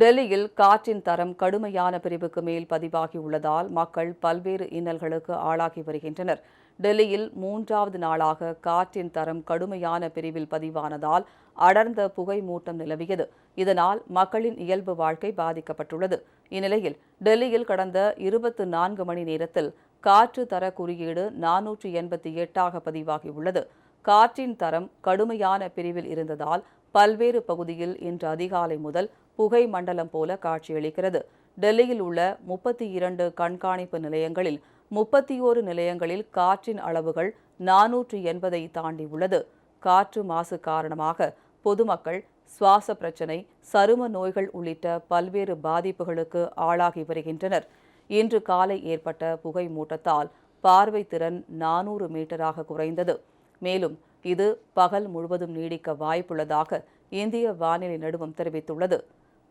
டெல்லியில் காற்றின் தரம் கடுமையான பிரிவுக்கு மேல் பதிவாகியுள்ளதால் மக்கள் பல்வேறு இன்னல்களுக்கு ஆளாகி வருகின்றனர். டெல்லியில் மூன்றாவது நாளாக காற்றின் தரம் கடுமையான பிரிவில் பதிவானதால் அடர்ந்த புகை மூட்டம் நிலவியது. இதனால் மக்களின் இயல்பு வாழ்க்கை பாதிக்கப்பட்டுள்ளது. இந்நிலையில் டெல்லியில் கடந்த இருபத்து நான்கு மணி நேரத்தில் காற்று தர குறியீடு நானூற்றி எண்பத்தி எட்டாக பதிவாகியுள்ளது. காற்றின் தரம் கடுமையான பிரிவில் இருந்ததால் பல்வேறு பகுதியில் இன்று அதிகாலை முதல் புகை மண்டலம் போல காட்சியளிக்கிறது. டெல்லியில் உள்ள முப்பத்தி இரண்டு கண்காணிப்பு நிலையங்களில் முப்பத்தி ஓரு நிலையங்களில் காற்றின் அளவுகள் நானூற்று எண்பதை தாண்டி உள்ளது காற்று மாசு காரணமாக பொதுமக்கள் சுவாச பிரச்சினை சரும நோய்கள் உள்ளிட்ட பல்வேறு பாதிப்புகளுக்கு ஆளாகி வருகின்றனர். இன்று காலை ஏற்பட்ட புகை மூட்டத்தால் பார்வை திறன் நானூறு மீட்டராக குறைந்தது. மேலும் இது பகல் முழுவதும் நீடிக்க வாய்ப்புள்ளதாக இந்திய வானிலை நடுவம் தெரிவித்துள்ளது.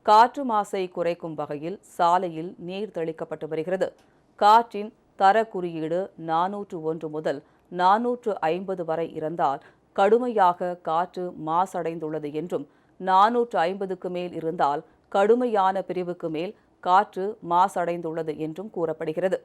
காற்று மாசை குறைக்கும் வகையில் சாலையில் நீர் தெளிக்கப்பட்டு வருகிறது. காற்றின் தர குறியீடு நானூற்று ஒன்று முதல் நானூற்று ஐம்பது வரை இருந்தால் கடுமையாக காற்று மாசடைந்துள்ளது என்றும் நானூற்று ஐம்பதுக்கு மேல் இருந்தால் கடுமையான பிரிவுக்கு மேல் காற்று மாசடைந்துள்ளது என்றும் கூறப்படுகிறது.